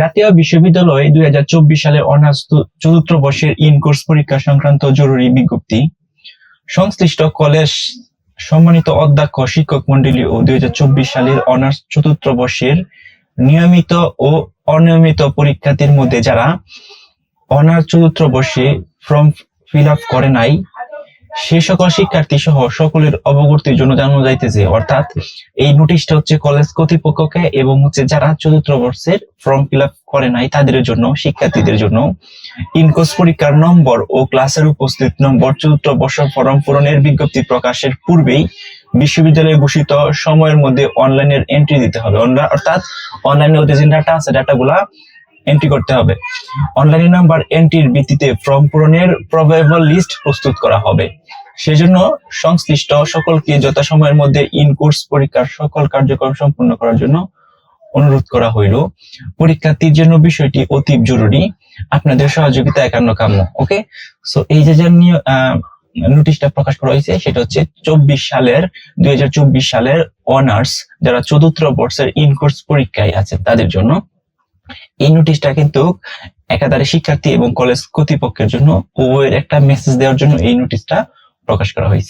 জাতীয় বিশ্ববিদ্যালয় দুই হাজার চব্বিশ সালের অনার্স চতুর্থ বর্ষের ইন কোর্স পরীক্ষা সংক্রান্ত জরুরি বিজ্ঞপ্তি। সংশ্লিষ্ট কলেজ সম্মানিত অধ্যক্ষ, শিক্ষক মন্ডলী ও দুই হাজার চব্বিশ সালের অনার্স চতুর্থ বর্ষের নিয়মিত ও অনিয়মিত পরীক্ষার্থীর মধ্যে যারা অনার্স চতুর্থ বর্ষে ফর্ম ফিল আপ করে নাই সে সকল শিক্ষার্থী সহ সকলের অবগতির জন্য জানানো যাইতেছে। অর্থাৎ এই নোটিশটা হচ্ছে কলেজ কর্তৃপক্ষকে এবং হচ্ছে যারা চতুর্থ বর্ষের ফর্ম ফিল আপ করে নাই, তাদের জন্য, শিক্ষার্থীদের জন্য। ইনকোর্স পরীক্ষার নম্বর ও ক্লাসের উপস্থিত নম্বর চতুর্থ বর্ষ ফর্ম পূরণের বিজ্ঞপ্তি প্রকাশের পূর্বেই বিশ্ববিদ্যালয়ে ঘোষিত সময়ের মধ্যে অনলাইনের এন্ট্রি দিতে হবে। অর্থাৎ অনলাইনে ওদের যে ডাটা আছে ডাটাগুলা এন্ট্রি করতে হবে। অনলাইন নাম্বার এন্ট্রির ভিত্তিতে ফর্ম পূরণের প্রবেবল লিস্ট প্রস্তুত করা হবে। সেজন্য সংশ্লিষ্ট সকলকে যথাসময়ের মধ্যে ইন কোর্স পরীক্ষার সকল কার্যক্রম সম্পূর্ণ করার জন্য অনুরোধ করা হইল। পরীক্ষার্থীর জন্য বিষয়টি অতি জরুরি। আপনাদের সহযোগিতা একান্ন কাম্য, ওকে? সো এই যে নিয়- নোটিশটা প্রকাশ করা হয়েছে, সেটা হচ্ছে চব্বিশ সালের, দুই হাজার চব্বিশ সালের অনার্স যারা চতুর্থ বর্ষের ইন কোর্স পরীক্ষায় আছে, তাদের জন্য। এই নোটিশটা কিন্তু একাধারে শিক্ষার্থী এবং কলেজ কর্তৃপক্ষের জন্য উভয়ের একটা মেসেজ দেওয়ার জন্য এই নোটিশটা প্রকাশ করা হয়েছে।